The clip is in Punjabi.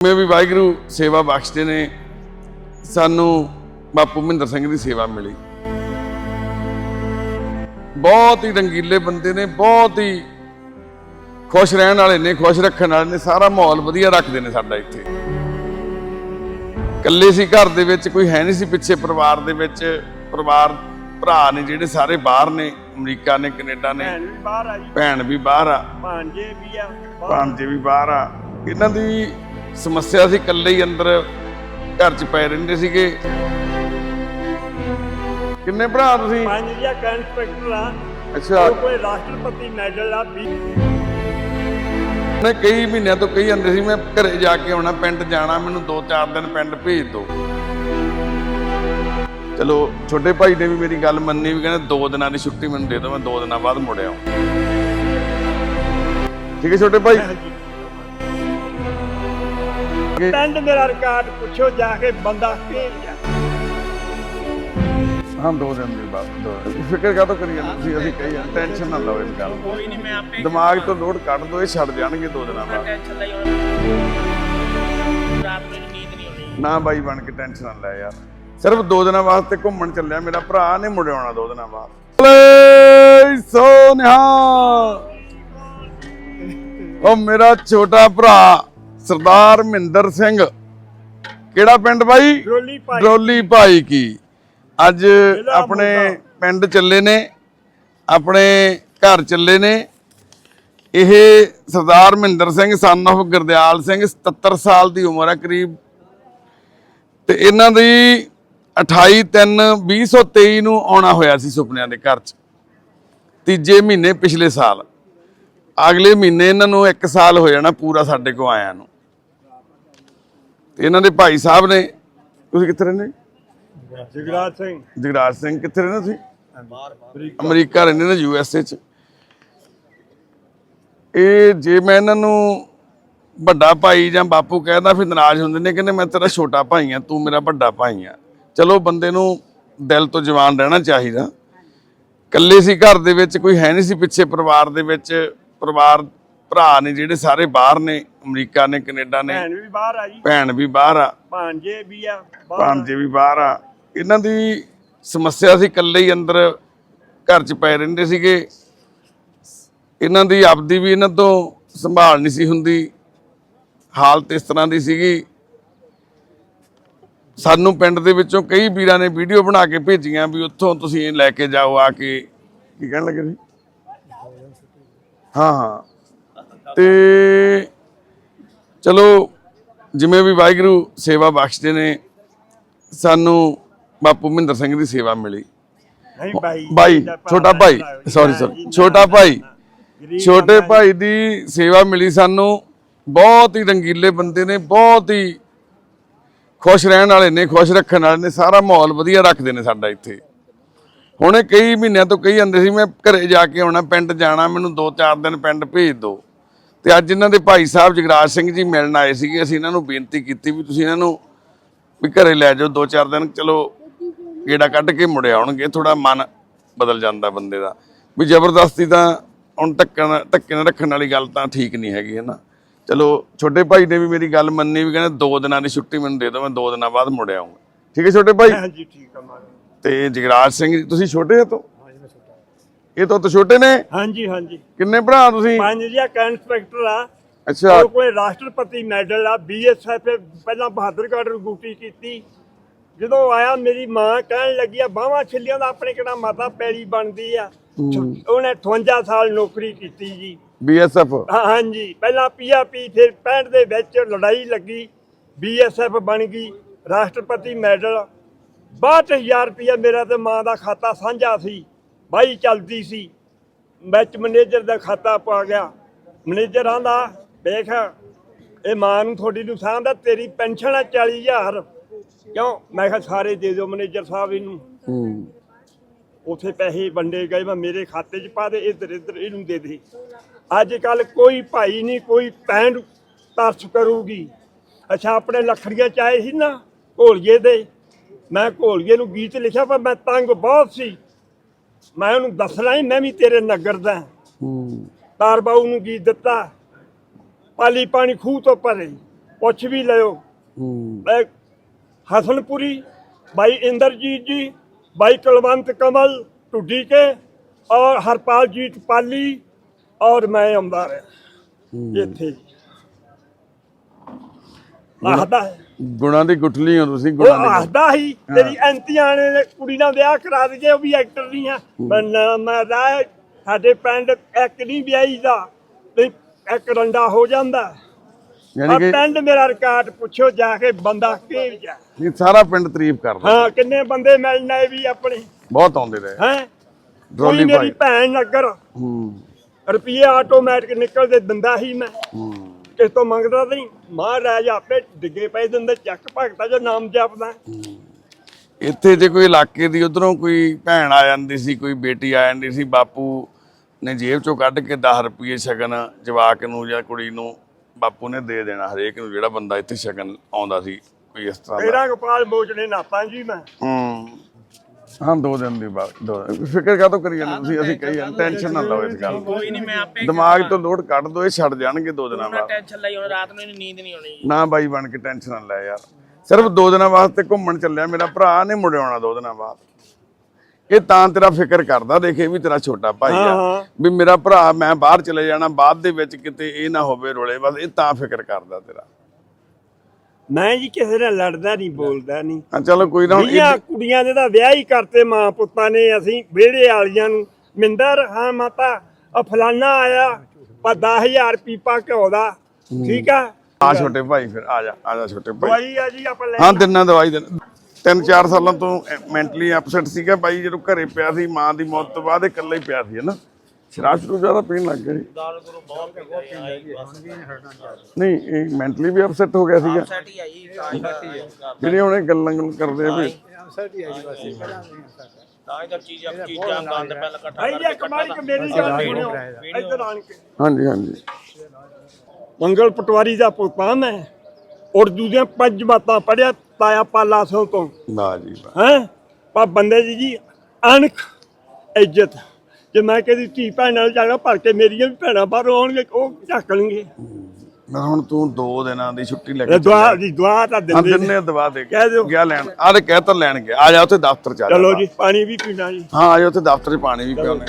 ਜਿਵੇਂ ਵੀ ਵਾਹਿਗੁਰੂ ਸੇਵਾ ਬਖਸ਼ਦੇ ਨੇ। ਸਾਨੂੰ ਬਾਪੂ ਮਹਿੰਦਰ ਸਿੰਘ ਦੀ ਸੇਵਾ ਮਿਲੀ। ਬਹੁਤ ਹੀ ਰੰਗੀਲੇ ਬੰਦੇ ਨੇ ਬਹੁਤ ਹੀ ਖੁਸ਼ ਰਹਿਣ ਵਾਲੇ ਨੇ ਖੁਸ਼ ਰੱਖਣ ਵਾਲੇ ਨੇ ਸਾਰਾ ਮਾਹੌਲ ਵਧੀਆ ਰੱਖਦੇ ਨੇ ਸਾਡਾ ਇੱਥੇ। ਇਕੱਲੇ ਸੀ ਘਰ ਦੇ ਵਿੱਚ ਕੋਈ ਹੈ ਨਹੀਂ ਸੀ ਪਿੱਛੇ ਪਰਿਵਾਰ ਦੇ ਵਿੱਚ। ਪਰਿਵਾਰ ਭਰਾ ਨੇ ਜਿਹੜੇ ਸਾਰੇ ਬਾਹਰ ਨੇ ਅਮਰੀਕਾ ਨੇ ਕੈਨੇਡਾ ਨੇ। ਭੈਣ ਵੀ ਬਾਹਰ ਆ ਜੀ ਭੈਣ ਵੀ ਬਾਹਰ ਆ। ਭਾਂਜੇ ਵੀ ਆ। ਭਾਂਜੇ ਵੀ ਬਾਹਰ ਆ। ਇਹਨਾਂ ਦੀ ਸਮੱਸਿਆ ਸੀ ਇਕੱਲੇ ਹੀ ਅੰਦਰ ਘਰ 'ਚ ਪਏ ਰਹਿੰਦੇ ਸੀਗੇ। ਕਿੰਨੇ ਭਰਾ ਤੁਸੀਂ? ਪੰਜ ਜਿਹਾ ਕੰਸਟਰਕਟਰ ਆ। ਅੱਛਾ। ਉਹ ਕੋਈ ਰਾਸ਼ਟਰਪਤੀ ਮੈਡਲ ਆ ਵੀ ਨੇ ਕਈ ਮਹੀਨਿਆਂ ਤੋਂ ਕਹੀ ਜਾਂਦੇ ਸੀ ਮੈਂ ਘਰੇ ਜਾ ਕੇ ਆਉਣਾ ਪਿੰਡ ਜਾਣਾ ਮੈਨੂੰ 2-4 ਦਿਨ ਪਿੰਡ ਭੇਜ ਦਿਓ ਚਲੋ ਛੋਟੇ ਭਾਈ ਨੇ ਵੀ ਮੇਰੀ ਗੱਲ ਮੰਨੀ ਵੀ ਕਹਿੰਦੇ 2 ਦਿਨਾਂ ਦੀ ਛੁੱਟੀ ਮੈਨੂੰ ਦੇ ਦਿਓ ਮੈਂ 2 ਦਿਨਾਂ ਬਾਅਦ ਮੁੜ ਆਉਂ। ਠੀਕ ਹੈ ਛੋਟੇ ਭਾਈ? ਪਿੰਡ ਮੇਰਾ ਰਿਕਾਰਡ ਪੁੱਛੋ ਜਾ ਕੇ ਬੰਦਾ ਭੇਜ ਆ ਹਾਂ ਦੋ ਦਿਨ ਦੀ ਬਾਤ ਦੋ ਦਿਨ। ਫਿਕਰ ਕਾਹਤੋਂ ਕਰੀ ਜਾਂਦੇ ਤੁਸੀਂ ਅਸੀਂ ਕਹੀ ਜਾਂਦੇ ਟੈਨਸ਼ਨ ਨਾ ਲਓ ਇਸ ਗੱਲ ਦੀ। ਕੋਈ ਨਹੀਂ ਮੈਂ ਆਪੇ ਦਿਮਾਗ ਤੋਂ ਲੋਡ ਕੱਢ ਦੋ ਇਹ ਛੱਡ ਜਾਣਗੇ ਦੋ ਦਿਨਾਂ ਬਾਅਦ। ਟੈਨਸ਼ਨ ਲਈ ਹੁਣ। ਰਾਤ ਨੂੰ ਨੀਂਦ ਨਹੀਂ ਆਉਣੀ। ਨਾ ਬਾਈ ਬਣ ਕੇ ਟੈਨਸ਼ਨ ਨਾ ਲੈ ਯਾਰ। ਸਿਰਫ ਦੋ ਦਿਨਾਂ ਵਾਸਤੇ ਘੁੰਮਣ ਚੱਲਿਆ। ਮੇਰਾ ਭਰਾ ਨੇ ਮੁੜ ਆਉਣਾ ਦੋ ਦਿਨਾਂ ਬਾਅਦ। ਲੇ ਸੋਨਿਹਾ ਉਹ ਮੇਰਾ ਛੋਟਾ ਭਰਾ। ਸਰਦਾਰ ਮਹਿੰਦਰ ਸਿੰਘ। ਕਿਹੜਾ ਪਿੰਡ ਬਾਈ? ਡਰੋਲੀ ਭਾਈ। ਡਰੋਲੀ ਭਾਈ ਕੀ? ਅੱਜ ਆਪਣੇ ਪਿੰਡ ਚੱਲੇ ਨੇ ਆਪਣੇ ਘਰ ਚੱਲੇ ਨੇ। ਇਹ ਸਰਦਾਰ ਮਹਿੰਦਰ ਸਿੰਘ ਸਨ of ਗੁਰਦਿਆਲ ਸਿੰਘ 77 ਸਾਲ ਦੀ ਉਮਰ ਹੈ ਕਰੀਬ। ਤੇ ਇਹਨਾਂ ਦੀ 28 3 2023 ਨੂੰ ਆਉਣਾ ਹੋਇਆ ਸੀ ਸੁਪਨਿਆਂ ਦੇ ਘਰ 'ਚ। ਤੀਜੇ ਮਹੀਨੇ ਪਿਛਲੇ ਸਾਲ। ਅਗਲੇ ਮਹੀਨੇ ਇਹਨਾਂ ਨੂੰ 1 ਸਾਲ ਹੋ ਜਾਣਾ ਪੂਰਾ ਸਾਡੇ ਕੋ ਆਇਆਂ ਨੂੰ। ਇਹਨਾਂ ਦੇ ਭਾਈ ਸਾਹਿਬ ਨੇ। ਤੁਸੀਂ ਕਿੱਥੇ ਰਹਿੰਦੇ? ਜਗਰਾਜ ਸਿੰਘ। ਜਗਰਾਜ ਸਿੰਘ ਕਿੱਥੇ ਰਹਿੰਦੇ ਤੁਸੀਂ? ਅਮਰੀਕਾ। ਰਹਿੰਦੇ ਨੇ ਯੂ ਐਸ ਏ ਚ। ਇਹ ਜੇ ਮੈਂ ਇਹਨਾਂ ਨੂੰ ਵੱਡਾ ਭਾਈ ਜਾਂ ਬਾਪੂ ਕਹਿੰਦਾ ਫਿਰ ਨਾਰਾਜ਼ ਹੁੰਦੇ ਨੇ ਕਹਿੰਦੇ ਮੈਂ ਤੇਰਾ ਛੋਟਾ ਭਾਈ ਆ ਤੂੰ ਮੇਰਾ ਵੱਡਾ ਭਾਈ ਆ। ਚਲੋ ਬੰਦੇ ਨੂੰ ਦਿਲ ਤੋਂ ਜਵਾਨ ਰਹਿਣਾ ਚਾਹੀਦਾ। ਇਕੱਲੇ ਸੀ ਘਰ ਦੇ ਵਿੱਚ ਕੋਈ ਹੈ ਨਹੀਂ ਸੀ ਪਿੱਛੇ ਪਰਿਵਾਰ ਦੇ ਵਿੱਚ। ਪਰਿਵਾਰ ਭਰਾ ਨੇ ਜਿਹੜੇ ਸਾਰੇ ਬਾਹਰ ਨੇ ਅਮਰੀਕਾ ਨੇ ਕੈਨੇਡਾ ਨੇ ਭੈਣ ਵੀ ਬਾਹਰ ਆ ਜੀ। ਭੈਣ ਵੀ ਬਾਹਰ ਆ। ਭਾਂਜੇ ਵੀ ਆ ਬਾਹਰ। ਭਾਂਜੇ ਵੀ ਬਾਹਰ ਆ। ਇਹਨਾਂ ਦੀ ਸਮੱਸਿਆ ਸੀ ਇਕੱਲੇ ਹੀ ਅੰਦਰ ਘਰ 'ਚ ਪਏ ਰਹਿੰਦੇ ਸੀਗੇ। ਇਹਨਾਂ ਦੀ ਆਪਦੀ ਵੀ ਇਹਨਾਂ ਤੋਂ ਸੰਭਾਲ ਨਹੀਂ ਸੀ ਹੁੰਦੀ। ਹਾਲਤ ਇਸ ਤਰ੍ਹਾਂ ਦੀ ਸੀਗੀ। ਸਾਨੂੰ ਪਿੰਡ ਦੇ ਵਿੱਚੋਂ ਕਈ ਵੀਰਾਂ ਨੇ ਵੀਡੀਓ ਬਣਾ ਕੇ ਭੇਜੀਆਂ ਵੀ ਉੱਥੋਂ ਤੁਸੀਂ ਇਹ ਲੈ ਕੇ ਜਾਓ ਆ ਕੇ। ਕੀ ਕਹਿਣ ਲੱਗੇ ਸੀ ਹਾਂ ਹਾਂ। ਤੇ ਚਲੋ ਜਿਵੇਂ ਵੀ ਵਾਹਿਗੁਰੂ ਸੇਵਾ ਬਖਸ਼ਦੇ ਨੇ ਸਾਨੂੰ ਬਾਪੂ ਮਹਿੰਦਰ ਸਿੰਘ ਦੀ ਸੇਵਾ ਮਿਲੀ। ਭਾਈ ਦਾ ਛੋਟਾ ਭਾਈ ਸੌਰੀ ਸੌਰੀ ਛੋਟਾ ਭਾਈ ਛੋਟੇ ਭਾਈ ਦੀ ਸੇਵਾ ਮਿਲੀ ਸਾਨੂੰ। ਬਹੁਤ ਹੀ ਰੰਗੀਲੇ ਬੰਦੇ ਨੇ ਬਹੁਤ ਹੀ ਖੁਸ਼ ਰਹਿਣ ਵਾਲੇ ਨੇ ਖੁਸ਼ ਰੱਖਣ ਵਾਲੇ ਨੇ ਸਾਰਾ ਮਾਹੌਲ ਵਧੀਆ ਰੱਖਦੇ ਨੇ ਸਾਡਾ ਇੱਥੇ। ਹੁਣ ਕਈ ਮਹੀਨਿਆਂ ਤੋਂ ਕਹੀ ਜਾਂਦੇ ਸੀ ਮੈਂ ਘਰੇ ਜਾ ਕੇ ਆਉਣਾ ਪਿੰਡ ਜਾਣਾ ਮੈਨੂੰ 2-4 ਦਿਨ ਪਿੰਡ ਭੇਜ ਦਿਓ ਤੇ ਅੱਜ ਇਹਨਾਂ ਦੇ ਭਾਈ ਸਾਹਿਬ ਜਗਰਾਜ ਸਿੰਘ ਜੀ ਮਿਲਣ ਆਏ ਸੀਗੇ ਅਸੀਂ ਇਹਨਾਂ ਨੂੰ ਬੇਨਤੀ ਕੀਤੀ ਵੀ ਤੁਸੀਂ ਇਹਨਾਂ ਨੂੰ ਵੀ ਘਰੇ ਲੈ ਜਾਓ 2-4 ਦਿਨ ਚਲੋ ਗੇੜਾ ਕੱਢ ਕੇ ਮੁੜ ਆਉਣਗੇ ਥੋੜਾ ਮਨ ਬਦਲ ਜਾਂਦਾ ਬੰਦੇ ਦਾ। ਵੀ ਜ਼ਬਰਦਸਤੀ ਤਾਂ ਹੁਣ ਧੱਕਣ ਧੱਕੇ ਨਾਲ ਰੱਖਣ ਵਾਲੀ ਗੱਲ ਤਾਂ ਠੀਕ ਨਹੀਂ ਹੈਗੀ ਹੈ ਨਾ? ਚਲੋ ਛੋਟੇ ਭਾਈ ਨੇ ਵੀ ਮੇਰੀ ਗੱਲ ਮੰਨੀ ਵੀ ਕਹਿੰਦੇ 2 ਦਿਨਾਂ ਦੀ ਛੁੱਟੀ ਮੈਨੂੰ ਦੇ ਦਿਓ ਮੈਂ 2 ਦਿਨਾਂ ਬਾਅਦ ਮੁੜ ਆਉਂਗਾ ਠੀਕ ਹੈ ਛੋਟੇ ਭਾਈ? ਹਾਂਜੀ ਠੀਕ ਆ ਮਾਰ ਤੇ ਜਗਰਾਜ ਸਿੰਘ ਜੀ ਤੁਸੀਂ ਛੋਟੇ ਹੋ ਤੋਂ? ਇਹ ਤੋਂ ਤਾਂ ਛੋਟੇ ਨੇ? ਹਾਂਜੀ ਹਾਂਜੀ। ਕਿੰਨੇ ਭਰਾ ਤੁਸੀਂ? ਪੰਜ ਜਿਹਾ ਕੰਸਟਰਕਟਰ ਆ। ਅੱਛਾ। ਉਹ ਕੋਈ ਰਾਸ਼ਟਰਪਤੀ ਮੈਡਲ ਆ ਬੀਐਸਐਫ ਪਹਿਲਾਂ ਬਹਾਦਰਗੜ੍ਹ ਰਗੂਟੀ ਕੀਤੀ। ਜਦੋਂ ਆਇਆ ਮੇਰੀ ਮਾਂ ਕਹਿਣ ਲੱਗੀ ਆ ਬਾਹਾਂ ਛਿੱਲੀਆਂ ਦਾ ਆਪਣੇ ਕਿਹੜਾ ਮਾਤਾ ਪੈਲੀ ਬਣਦੀ ਆ? ਉਹਨੇ 58 ਸਾਲ ਨੌਕਰੀ ਕੀਤੀ ਜੀ। ਬੀਐਸਐਫ ਹਾਂਜੀ। ਪਹਿਲਾਂ ਪੀਆਪੀ ਫਿਰ 65 ਦੇ ਵਿੱਚ ਲੜਾਈ ਲੱਗੀ। ਬੀਐਸਐਫ ਬਣ ਗਈ ਰਾਸ਼ਟਰਪਤੀ ਮੈਡਲ। 62000 ਰੁਪਇਆ ਮੇਰਾ ਤੇ ਮਾਂ ਦਾ ਖਾਤਾ ਸਾਂਝਾ ਸੀ। ਬਾਈ ਚੱਲਦੀ ਸੀ। ਵਿੱਚ ਮੈਨੇਜਰ ਦਾ ਖਾਤਾ ਪਾ ਗਿਆ। ਮੈਨੇਜਰ ਆਂਦਾ ਦੇਖ ਇਹ ਮਾਂ ਨੂੰ ਤੁਹਾਡੀ ਨੂੰ ਸਾਂਦਾ ਤੇਰੀ ਪੈਨਸ਼ਨ ਆ 40000 ਕਿਉਂ? ਮੈਂ ਕਿਹਾ ਸਾਰੇ ਦੇ ਦਿਓ ਮੈਨੇਜਰ ਸਾਹਿਬ ਇਹਨੂੰ। ਉਥੇ ਪੈਸੇ ਵੰਡੇ ਗਏ ਮੈਂ ਮੇਰੇ ਖਾਤੇ 'ਚ ਪਾ ਦੇ ਇੱਧਰ ਇੱਧਰ ਇਹਨੂੰ ਦੇ ਦੇ। ਅੱਜ ਕੱਲ ਕੋਈ ਭਾਈ ਨਹੀਂ ਕੋਈ ਭੈਣ ਤਰਸ ਕਰੂਗੀ। ਅੱਛਾ ਆਪਣੇ ਲੱਖੜੀਆਂ ਚ ਆਏ ਸੀ ਨਾ ਘੋਲੀਏ ਦੇ। ਮੈਂ ਘੋਲੀਏ ਨੂੰ ਗੀਤ ਲਿਖਿਆ ਪਰ ਮੈਂ ਤੰਗ ਬਹੁਤ ਸੀ। ਮੈਂ ਉਹਨੂੰ ਦੱਸਣਾ ਹੀ ਮੈਂ ਵੀ ਤੇਰੇ ਨਗਰ ਦਾ ਹੂੰ। ਤਾਰ ਬਾਉ ਨੂੰ ਕੀ ਦਿੱਤਾ? ਪਾਲੀ ਪਾਣੀ ਖੂਹ ਤੋਂ ਭਰੇ। ਪੁੱਛ ਵੀ ਲਿਓ। ਹੂੰ। ਮੈਂ ਹਸਨਪੁਰੀ ਬਾਈ ਇੰਦਰਜੀਤ ਜੀ ਬਾਈ ਕਲਵੰਤ ਕਮਲ ਟੁੱਡੀ ਕੇ ਔਰ ਹਰਪਾਲਜੀਤ ਪਾਲੀ ਔਰ ਮੈਂ ਅੰਬਾਰ। ਇੱਥੇ। ਗੁਣਾਂ ਦੀ ਗੁਠਲੀ ਹੋ ਤੁਸੀਂ ਉਹ ਗੁਣਾਂ ਦੀ ਆਹਦਾ ਹੀ। ਤੇਰੀ ਐਂਤੀਆਂ ਨੇ ਕੁੜੀ ਨਾਲ ਵਿਆਹ ਕਰਾ ਦਈਏ ਉਹ ਵੀ ਐਕਟਰ ਨਹੀਂ ਆ ਮੈਂ ਨਾ ਮੈਂ ਰਾਹ ਸਾਡੇ ਪਿੰਡ ਇੱਕ ਨਹੀਂ ਵਿਆਹੀ ਦਾ ਤੇ ਇੱਕ ਰੰਡਾ ਹੋ ਜਾਂਦਾ। ਯਾਨੀ ਕਿ ਪਿੰਡ ਮੇਰਾ ਰਿਕਾਰਡ ਪੁੱਛੋ ਜਾ ਕੇ ਬੰਦਾ ਕਿਹ ਜਾ ਇਹ ਸਾਰਾ ਪਿੰਡ ਤਾਰੀਫ ਕਰਦਾ। ਹਾਂ ਕਿੰਨੇ ਬੰਦੇ ਮਿਲਣੇ ਵੀ ਆਪਣੇ ਬਹੁਤ ਆਉਂਦੇ ਰਹੇ। ਹੈ? ਡਰੋਲੀ ਕੋਈ ਮੇਰੀ ਭਾਈ। ਭੈਣ ਨਗਰ ਹੂੰ। ਰੁਪਏ ਆਟੋਮੈਟਿਕ ਨਿਕਲਦੇ ਦਿੰਦਾ ਹੀ ਮੈਂ। ਹੂੰ। ਕਿਸ ਤੋਂ ਮੰਗਦਾ ਤਾਂ ਨਹੀਂ। ਮਹਾਰਾਜ ਆਪੇ ਡਿੱਗੇ ਪਏ ਦਿੰਦੇ ਚੱਕ ਭਗਤਾ ਜੋ ਨਾਮ ਜਪਦਾ। ਇੱਥੇ ਜੇ ਕੋਈ ਇਲਾਕੇ ਦੀ ਉਧਰੋਂ ਕੋਈ ਭੈਣ ਆ ਜਾਂਦੀ ਸੀ ਕੋਈ ਬੇਟੀ ਆ ਜਾਂਦੀ ਸੀ ਬਾਪੂ ਨੇ ਜੇਬ ਚੋਂ ਕੱਢ ਕੇ 10 ਰੁਪਏ ਸ਼ਗਨ ਜਵਾਕ ਨੂੰ ਜਾਂ ਕੁੜੀ ਨੂੰ ਬਾਪੂ ਨੇ ਦੇ ਦੇਣਾ ਹਰੇਕ ਨੂੰ ਜਿਹੜਾ ਬੰਦਾ ਇੱਥੇ ਸ਼ਗਨ ਆਉਂਦਾ ਸੀ ਕੋਈ ਇਸ ਤਰ੍ਹਾਂ ਦਾ। ਤੇਰਾ ਗੋਪਾਲ ਮੋਚਨੇ ਨਾਪਾਂ ਜੀ ਮੈਂ। ਹੂੰ। ਹਾਂ ਦੋ ਦਿਨ ਦੀ ਬਾਤ ਦੋ ਫਿਕਰ ਕਾਹਤੋਂ ਕਰੀ ਜਾਂਦੇ ਤੁਸੀਂ? ਅਸੀਂ ਕਹੀ ਜਾਂਦੇ ਟੈਨਸ਼ਨ ਨਾ ਲਓ ਇਸ ਗੱਲ ਦੀ। ਕੋਈ ਨਹੀਂ ਮੈਂ ਆਪੇ ਦਿਮਾਗ ਤੋਂ ਲੋਡ ਕੱਢ ਦੋ ਇਹ ਛੱਡ ਜਾਣਗੇ ਦੋ ਦਿਨਾਂ ਬਾਅਦ। ਟੈਨਸ਼ਨ ਲਈ ਹੁਣ ਰਾਤ ਨੂੰ ਇਹਨੂੰ ਨੀਂਦ ਨਹੀਂ ਆਉਣੀ। ਨਾ ਬਾਈ ਬਣ ਕੇ ਟੈਨਸ਼ਨ ਨਾ ਲੈ ਯਾਰ। ਸਿਰਫ ਦੋ ਦਿਨਾਂ ਵਾਸਤੇ ਘੁੰਮਣ ਚੱਲਿਆ ਮੇਰਾ ਭਰਾ ਨੇ ਮੁੜ ਆਉਣਾ ਦੋ ਦਿਨਾਂ ਬਾਅਦ। ਇਹ ਤਾਂ ਤੇਰਾ ਫਿਕਰ ਕਰਦਾ ਦੇਖੇ ਵੀ ਤੇਰਾ ਛੋਟਾ ਭਾਈ ਆ। ਵੀ ਮੇਰਾ ਭਰਾ ਮੈਂ ਬਾਹਰ ਚਲੇ ਜਾਣਾ ਬਾਅਦ ਦੇ ਵਿੱਚ ਕਿਤੇ ਇਹ ਨਾ ਹੋਵੇ ਰੋਲੇ ਬਸ ਇਹ ਤਾਂ ਫਿਕਰ ਕਰਦਾ ਤੇਰਾ। ਮੈਂ ਜੀ ਕਿਸੇ ਨਾਲ ਲੜਦਾ ਨਹੀਂ ਬੋਲਦਾ ਨਹੀਂ। ਹਾਂ ਚਲੋ ਕੋਈ ਨਾ ਹੁਣ ਵੀਆਂ ਕੁੜੀਆਂ ਦੇ ਤਾਂ ਵਿਆਹ ਹੀ ਕਰਤੇ ਮਾਂ ਪੁੱਤਾਂ ਨੇ ਅਸੀਂ ਵਿਹੜੇ ਵਾਲੀਆਂ ਨੂੰ। ਮਿੰਦਰ ਹਾਂ ਮਾਤਾ ਆ ਫਲਾਨਾ ਆਇਆ ਪਰ 10000 ਪੀਪਾ ਘਿਓ ਦਾ। ਠੀਕ ਆ? ਆ ਛੋਟੇ ਭਾਈ ਫਿਰ ਆ ਜਾ ਆ ਜਾ ਛੋਟੇ ਭਾਈ। ਦਵਾਈ ਆ ਜੀ ਆਪਾਂ ਲੈ ਹਾਂ ਦਿਨਾਂ ਦਵਾਈ ਦੇ ਤਿੰਨ ਚਾਰ ਸਾਲਾਂ ਤੋਂ ਮੈਂਟਲੀ ਅਪਸੈਟ ਸੀਗਾ ਬਾਈ ਜਦੋਂ ਘਰੇ ਪਿਆ ਸੀ ਮਾਂ ਦੀ ਮੌਤ ਤੋਂ ਬਾਅਦ ਇਹ ਇਕੱਲਾ ਹੀ ਪਿਆ ਸੀ ਹਨਾ ਸ਼ਰਾਬ ਸ਼ੁਰੂ ਜ਼ਿਆਦਾ ਪੀਣ ਲੱਗ ਬਸ ਨਹੀਂ ਇਹ ਮੈਂਟਲੀ ਵੀ ਅਪਸੈਟ ਹੋ ਗਿਆ ਸੀਗਾ। ਹੀ ਹੀ ਜਿਹੜੇ ਹੁਣ ਇਹ ਗੱਲਾਂ ਗੁੱਲਾਂ ਕਰਦੇ ਆ ਵੀ। ਹੀ ਹਾਂਜੀ ਹਾਂਜੀ। ਮੰਗਲ ਪਟਵਾਰੀ ਦਾ ਪੁੱਤਾਂ ਮੈਂ ਉਰਦੂ ਦੀਆਂ ਪੰਜ ਬਾਤਾਂ ਪੜਿਆ ਤਾਇਆ ਪਾਲਾ ਸੋਂ ਤੋਂ। ਵਾਹ ਜੀ ਹੈ? ਪਰ ਬੰਦੇ ਜੀ ਅਣਖ ਇੱਜ਼ਤ। ਜੇ ਮੈਂ ਕਹਦੀ ਧੀ ਭੈਣ ਨਾਲ ਜਾਣਾ ਭਰ ਕੇ ਮੇਰੀਆਂ ਵੀ ਭੈਣਾਂ ਬਾਹਰੋਂ ਆਉਣਗੇ ਉਹ ਝੱਕ ਲੈਣਗੇ। ਮੈਂ ਹੁਣ ਤੂੰ ਦੋ ਦਿਨਾਂ ਦੀ ਛੁੱਟੀ ਲੈ ਕੇ ਦੁਆ ਦੀ ਦੁਆ ਤਾਂ ਦਿੰਦੇ ਨੇ। ਦਿਨੇ ਦਵਾ ਦੇ ਕਹਿ ਦਿਓ। ਗਿਆ ਲੈਣ। ਆਹ ਕਹਿ ਤਾਂ ਲੈਣ ਗਿਆ। ਆ ਜਾ ਉੱਥੇ ਦਫ਼ਤਰ ਚ ਆ ਚਲੋ ਜੀ। ਪਾਣੀ ਵੀ ਪੀਣਾ ਜੀ। ਹਾਂ ਆ ਜਾ ਉੱਥੇ ਦਫ਼ਤਰ ਚ ਪਾਣੀ ਵੀ ਪਿਆਉਣੇ